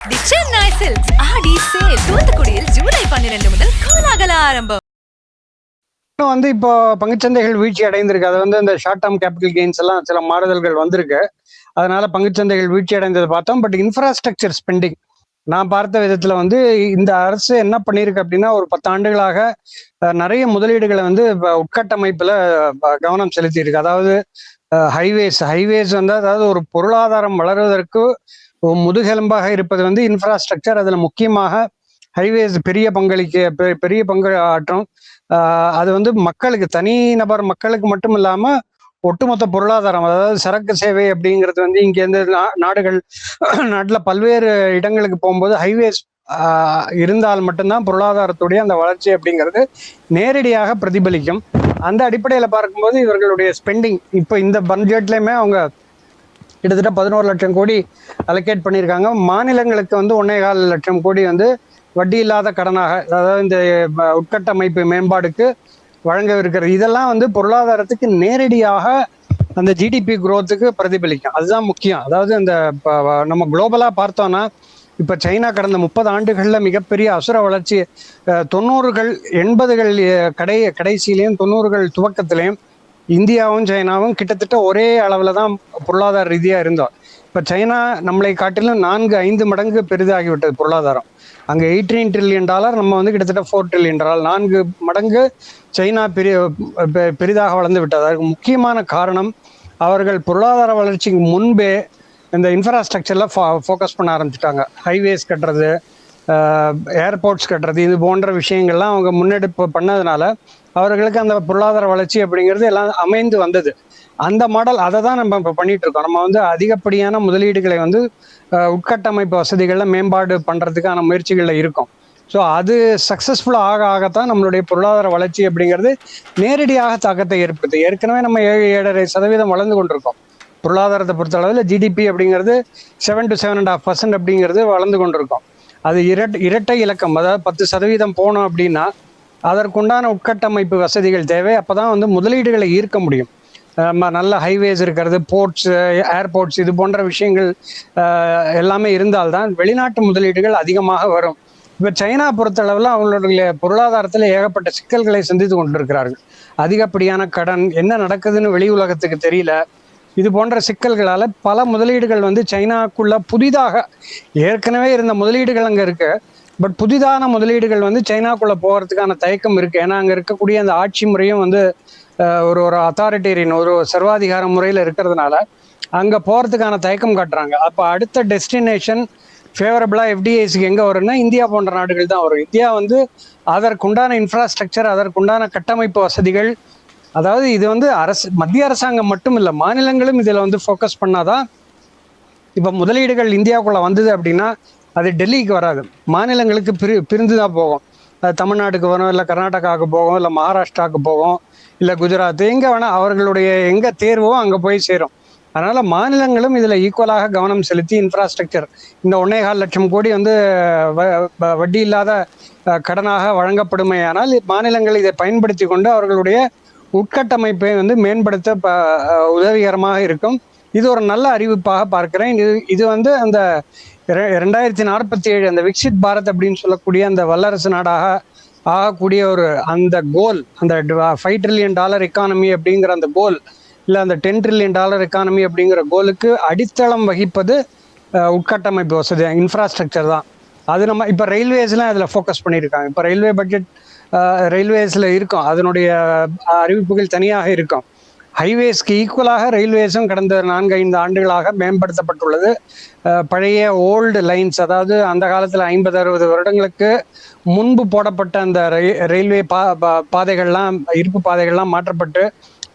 The Chennai Silks Aadi sale தூத்துக்குடியில் July பன்னிரண்டு முதல் கோலாகல ஆரம்பம். இன்னும் வந்து இப்போ பங்குச்சந்தைகள் வீழ்ச்சி அடைந்திருக்கு. அது வந்து இந்த ஷார்ட் டேர்ம் கேபிட்டல் கெயின்ஸ் எல்லாம் சில மாறுதல்கள் வந்திருக்கு. அதனால பங்குச்சந்தைகள் வீழ்ச்சி அடைந்ததை பார்த்தோம். பட் இன்ஃப்ராஸ்ட்ரக்சர் ஸ்பெண்டிங் நான் பார்த்த விதத்துல வந்து இந்த அரசு என்ன பண்ணியிருக்கு அப்படின்னா ஒரு பத்தாண்டுகளாக நிறைய முதலீடுகளை வந்து உட்கட்டமைப்புல கவனம் செலுத்தி இருக்கு அதாவது ஹைவேஸ் ஹைவேஸ் வந்து அதாவது ஒரு பொருளாதாரம் வளர்வதற்கு முதுகெலும்பாக இருப்பது வந்து இன்ஃப்ராஸ்ட்ரக்சர் அதில் முக்கியமாக ஹைவேஸ் பெரிய பங்களிக்க பெ- பெரிய பங்கு ஆற்றும் அது வந்து மக்களுக்கு தனி நபர் மக்களுக்கு மட்டும் இல்லாமல் ஒட்டுமொத்த பொருளாதாரம் அதாவது சரக்கு சேவை அப்படிங்கிறது வந்து இங்கேருந்து நா- நாடுகள் நாட்டில் பல்வேறு இடங்களுக்கு போகும்போது ஹைவேஸ் இருந்தால் மட்டும்தான் பொருளாதாரத்துடைய அந்த வளர்ச்சி அப்படிங்கிறது நேரடியாக பிரதிபலிக்கும். அந்த அடிப்படையில் பார்க்கும்போது இவர்களுடைய ஸ்பெண்டிங் இப்போ இந்த பட்ஜெட்லேயுமே அவங்க கிட்டத்தட்ட பதினோரு லட்சம் கோடி அலோகேட் பண்ணியிருக்காங்க. மாநிலங்களுக்கு வந்து ஒன்னே கால் லட்சம் கோடி வந்து வட்டி இல்லாத கடனாக அதாவது இந்த உட்கட்டமைப்பு மேம்பாடுக்கு வழங்கவிருக்கிறது. இதெல்லாம் வந்து பொருளாதாரத்துக்கு நேரடியாக அந்த ஜிடிபி குரோத்துக்கு பிரதிபலிக்கும். அதுதான் முக்கியம். அதாவது இந்த நம்ம குளோபலாக பார்த்தோன்னா இப்ப சைனா கடந்த முப்பது ஆண்டுகள்ல மிகப்பெரிய அசுர வளர்ச்சி தொண்ணூறுகள் எண்பதுகள் கடை கடைசியிலையும் தொண்ணூறுகள் துவக்கத்திலையும் இந்தியாவும் சைனாவும் கிட்டத்தட்ட ஒரே அளவுல தான் பொருளாதார ரீதியா இருந்தோம். இப்ப சைனா நம்மளை காட்டிலும் நான்கு ஐந்து மடங்கு பெரிதாகிவிட்டது பொருளாதாரம். அங்க எயிட்டீன் ட்ரில்லியன் டாலர் நம்ம வந்து கிட்டத்தட்ட ஃபோர் ட்ரில்லியன் டாலர். நான்கு மடங்கு சைனா பெரிய பெ- பெரிதாக வளர்ந்து விட்டது. அதற்கு முக்கியமான காரணம் அவர்கள் பொருளாதார வளர்ச்சிக்கு முன்பே இந்த இன்ஃப்ராஸ்ட்ரக்சர்ல ஃபோக்கஸ் பண்ண ஆரம்பிச்சிட்டாங்க. ஹைவேஸ் கட்டுறது ஏர்போர்ட்ஸ் கட்டுறது இது போன்ற விஷயங்கள்லாம் அவங்க முன்னெடுப்பு பண்ணதுனால அவர்களுக்கு அந்த பொருளாதார வளர்ச்சி அப்படிங்கிறது எல்லாம் அமைந்து வந்தது. அந்த மாடல் அதை தான் நம்ம இப்போ பண்ணிட்டு இருக்கோம். நம்ம வந்து அதிகப்படியான முதலீடுகளை வந்து உட்கட்டமைப்பு வசதிகளில் மேம்பாடு பண்ணுறதுக்கான முயற்சிகளில் இருக்கும். ஸோ அது சக்ஸஸ்ஃபுல்லாக ஆக ஆகத்தான் நம்மளுடைய பொருளாதார வளர்ச்சி அப்படிங்கிறது நேரடியாக தாக்கத்தை ஏற்படுத்து ஏற்கனவே நம்ம ஏழு ஏழரை சதவீதம் வளர்ந்து கொண்டிருக்கோம். பொருளாதாரத்தை பொறுத்த அளவில் ஜிடிபி அப்படிங்கிறது seven to seven and half percent அப்படிங்கிறது வளர்ந்து கொண்டிருக்கும். அது இரட்டை இரட்டை இலக்கம் அதாவது பத்து சதவீதம் போனோம் அப்படின்னா அதற்குண்டான உட்கட்டமைப்பு வசதிகள் தேவை. அப்போ தான் வந்து முதலீடுகளை ஈர்க்க முடியும். நம்ம நல்ல ஹைவேஸ் இருக்கிறது போர்ட்ஸ் ஏர்போர்ட்ஸ் இது போன்ற விஷயங்கள் எல்லாமே இருந்தால்தான் வெளிநாட்டு முதலீடுகள் அதிகமாக வரும். இப்போ சைனா பொறுத்தளவில் அவங்களுடைய பொருளாதாரத்தில் ஏகப்பட்ட சிக்கல்களை சந்தித்து கொண்டிருக்கிறார்கள். அதிகப்படியான கடன் என்ன நடக்குதுன்னு வெளி உலகத்துக்கு தெரியல. இது போன்ற சிக்கல்களால் பல முதலீடுகள் வந்து சைனாவுக்குள்ளே புதிதாக ஏற்கனவே இருந்த முதலீடுகள் அங்கே இருக்கு. பட் புதிதான முதலீடுகள் வந்து சைனாக்குள்ளே போகிறதுக்கான தயக்கம் இருக்குது ஏன்னா அங்கே இருக்கக்கூடிய அந்த ஆட்சி முறையும் வந்து ஒரு ஒரு அத்தாரிட்டேரியன் ஒரு சர்வாதிகார முறையில் இருக்கிறதுனால அங்கே போகிறதுக்கான தயக்கம் காட்டுறாங்க. அப்போ அடுத்த டெஸ்டினேஷன் ஃபேவரபிளாக எஃப்டிஐஸுக்கு எங்கே வரும்னா இந்தியா போன்ற நாடுகள் தான் வரும். இந்தியா வந்து அதற்குண்டான இன்ஃப்ராஸ்ட்ரக்சர் அதற்குண்டான கட்டமைப்பு வசதிகள் அதாவது இது வந்து அரசு மத்திய அரசாங்கம் மட்டும் இல்லை மாநிலங்களும் இதில் வந்து ஃபோக்கஸ் பண்ணாதான் இப்போ முதலீடுகள் இந்தியாவுக்குள்ள வந்தது அப்படின்னா அது டெல்லிக்கு வராது. மாநிலங்களுக்கு பிரி பிரிந்து தான் போகும். அது தமிழ்நாட்டுக்கு வரும் இல்லை கர்நாடகாவுக்கு போகும் இல்லை மகாராஷ்டிராவுக்கு போகும் இல்லை குஜராத் எங்கே வேணால் அவர்களுடைய எங்கே தேர்வோ அங்கே போய் சேரும். அதனால் மாநிலங்களும் இதில் ஈக்குவலாக கவனம் செலுத்தி இன்ஃப்ராஸ்ட்ரக்சர் இந்த ஒன்னே கால் லட்சம் கோடி வந்து வ- வ- வட்டி இல்லாத கடனாக வழங்கப்படுமையானால் மாநிலங்கள் இதை பயன்படுத்தி கொண்டு அவர்களுடைய உட்கட்டமைப்பை வந்து மேம்படுத்த ப- உதவிகரமாக இருக்கும். இது ஒரு நல்ல அறிவிப்பாக பார்க்கிறேன். இது இது வந்து அந்த இர- இரண்டாயிரத்தி நாற்பத்தி ஏழு அந்த விக்சித் பாரத் அப்படின்னு சொல்லக்கூடிய அந்த வல்லரசு நாடாக ஆகக்கூடிய ஒரு அந்த கோல் அந்த ஃபைவ் ட்ரில்லியன் டாலர் எக்கானமி அப்படிங்கிற அந்த கோல் இல்லை அந்த டென் ட்ரில்லியன் டாலர் எக்கானமி அப்படிங்கிற கோலுக்கு அடித்தளம் வகிப்பது உட்கட்டமைப்பு வசதி இன்ஃப்ராஸ்ட்ரக்சர் தான். அது நம்ம இப்போ ரயில்வேஸ்லாம் அதில் ஃபோக்கஸ் பண்ணியிருக்காங்க. இப்போ ரயில்வே பட்ஜெட் ரயில்வேஸில் இருக்கும். அதனுடைய அறிவிப்புகள் தனியாக இருக்கும். ஹைவேஸ்க்கு ஈக்குவலாக ரயில்வேஸும் கடந்த நான்கு ஐந்து ஆண்டுகளாக மேம்படுத்தப்பட்டுள்ளது. பழைய ஓல்டு லைன்ஸ் அதாவது அந்த காலத்தில் ஐம்பது அறுபது வருடங்களுக்கு முன்பு போடப்பட்ட அந்த ரயில்வே பா பா- பாதைகள்லாம் இருப்பு பாதைகள்லாம் மாற்றப்பட்டு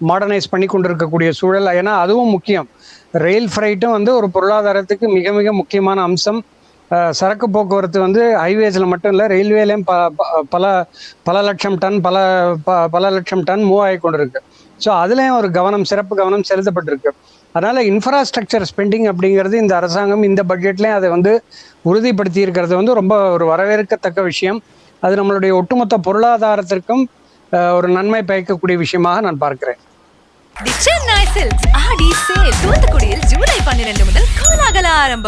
மாடர்னைஸ் பண்ணி கொண்டிருக்கக்கூடிய சூழல். ஏன்னா அதுவும் முக்கியம். ரயில் ஃப்ரைட்டும் வந்து ஒரு பொருளாதாரத்துக்கு மிக மிக முக்கியமான அம்சம். சரக்கு போக்குவரத்து வந்து ஹைவேஸில் மட்டும் இல்லை ரயில்வேலையும் ப ப- பல பல லட்சம் டன் பல ப- பல லட்சம் டன் மூவ் ஆகி கொண்டிருக்கு. ஸோ அதுலேயும் ஒரு கவனம் சிறப்பு கவனம் செலுத்தப்பட்டிருக்கு. அதனால் இன்ஃப்ராஸ்ட்ரக்சர் ஸ்பெண்டிங் அப்படிங்கிறது இந்த அரசாங்கம் இந்த பட்ஜெட்லேயும் அதை வந்து உறுதிப்படுத்தி இருக்கிறது வந்து ரொம்ப ஒரு வரவேற்கத்தக்க விஷயம். அது நம்மளுடைய ஒட்டுமொத்த பொருளாதாரத்திற்கும் ஒரு நன்மை பயக்கக்கூடிய விஷயமாக நான் பார்க்கிறேன். தூத்துக்குடியில் ஜூலை பன்னிரண்டு முதல் கோலாகல ஆரம்பம்.